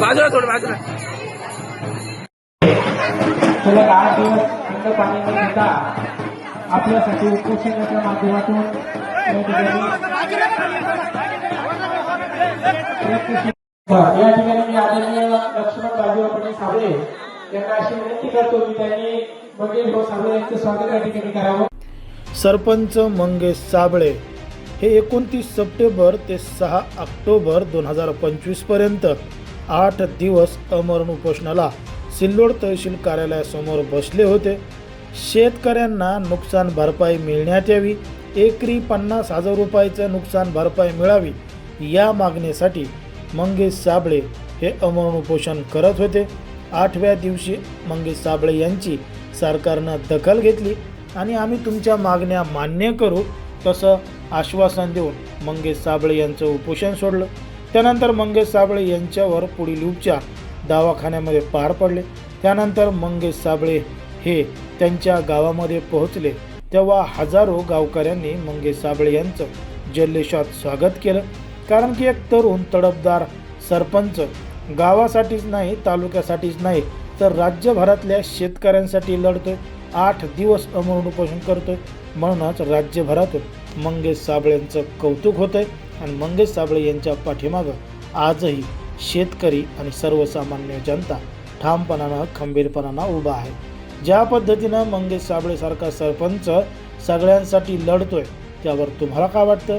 बाजूला थोडं बाजूला सलग आठ दिवस थंड पाणी न आपल्यासाठी उपोषणाच्या माध्यमातून या ठिकाणी मी आदरणीय लक्ष्मण बाजीराव पाटील साबळे यांना अशी विनंती करतो की त्यांनी मंगेश भाऊ साबळे यांचं स्वागत या ठिकाणी करावं. सरपंच मंगेश साबळे हे एकोणतीस सप्टेंबर ते सहा ऑक्टोबर दोन हजार पंचवीसपर्यंत आठ दिवस अमरण उपोषणाला सिल्लोड तहसील कार्यालयासमोर बसले होते. शेतकऱ्यांना नुकसान भरपाई मिळण्यात यावी. एकरी पन्नास हजार रुपयाचं नुकसान भरपाई मिळावी. या मागणीसाठी मंगेश साबळे हे अमरण उपोषण करत होते. आठव्या दिवशी मंगेश साबळे यांची सरकारनं दखल घेतली आणि आम्ही तुमच्या मागण्या मान्य करू तसं आश्वासन देऊन मंगेश साबळे यांचं उपोषण सोडलं. त्यानंतर मंगेश साबळे यांच्यावर पुढील उपचार दवाखान्यामध्ये पार पडले. त्यानंतर मंगेश साबळे हे त्यांच्या गावामध्ये पोहोचले. तेव्हा हजारो गावकऱ्यांनी मंगेश साबळे यांचं जल्लेशात स्वागत केलं. कारण की एक तरुण तडफदार सरपंच गावासाठीच नाही तालुक्यासाठीच नाही तर राज्यभरातल्या शेतकऱ्यांसाठी लढतोय. आठ दिवस अमरण उपोषण करतोय. म्हणूनच राज्यभरातून मंगेश साबळेंचं कौतुक होतंय आणि मंगेश साबळे यांच्या पाठीमागं आजही शेतकरी आणि सर्वसामान्य जनता ठामपणानं खंबीरपणानं उभा आहे. ज्या पद्धतीनं मंगेश साबळेसारखा सरपंच सगळ्यांसाठी लढतोय त्यावर तुम्हाला काय वाटतं?